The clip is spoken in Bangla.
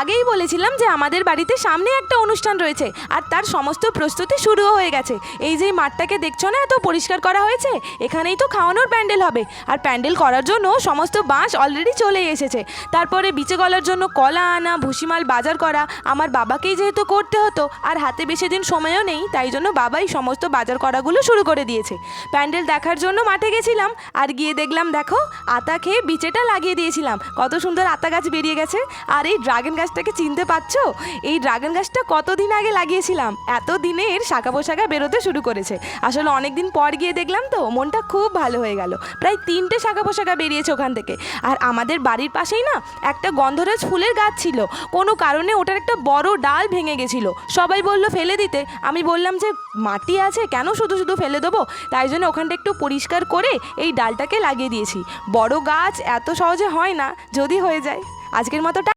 আগেই বলেছিলাম যে আমাদের বাড়িতে সামনে একটা অনুষ্ঠান রয়েছে আর তার সমস্ত প্রস্তুতি শুরুও হয়ে গেছে। এই যে মাঠটাকে দেখছ না, এত পরিষ্কার করা হয়েছে? এখানেই তো খাওয়ানোর প্যান্ডেল হবে। আর প্যান্ডেল করার জন্য সমস্ত বাঁশ অলরেডি চলে এসেছে। তারপরে বিচে গলার জন্য কলা আনা, ভুসিমাল বাজার করা, আমার বাবাকেই যেহেতু করতে হতো, আর হাতে বেশি দিন সময়ও নেই, তাই জন্য বাবাই সমস্ত বাজার করাগুলো শুরু করে দিয়েছে। প্যান্ডেল দেখার জন্য মাঠে গেছিলাম, আর গিয়ে দেখলাম, দেখো, আতা খেয়ে বিচেটা লাগিয়ে দিয়েছিলাম। কত সুন্দর আতা গাছ বেরিয়ে গেছে। আর এই ড্রাগন গাছটাকে চিনতে পারছ? এই ড্রাগন গাছটা কতদিন আগে লাগিয়েছিলাম? এত দিনে এর শাখা পোশাখা বেরোতে শুরু করেছে। আসলে অনেক দিন পর গিয়ে দেখলাম তো, মনটা খুব ভালো হয়ে গেল। প্রায় তিনটে শাখা পোশাখা বেরিয়েছে ওখান থেকে। আর আমাদের বাড়ির পাশেই না একটা গন্ধরাজ ফুলের গাছ ছিল। কোনো কারণে ওটার একটা বড় ডাল ভেঙে গেছিল। সবাই বলল, ফেলে দিতে। আমি বললাম যে, মাটি আছে, কেন শুধু শুধু ফেলে দেবো? তাই জন্য ওখানটা একটু পরিষ্কার করে এই ডালটাকে লাগিয়ে দিয়েছি। বড় গাছ এত সহজে হয় না, যদি হয়ে যায়। আজকের মতো টা-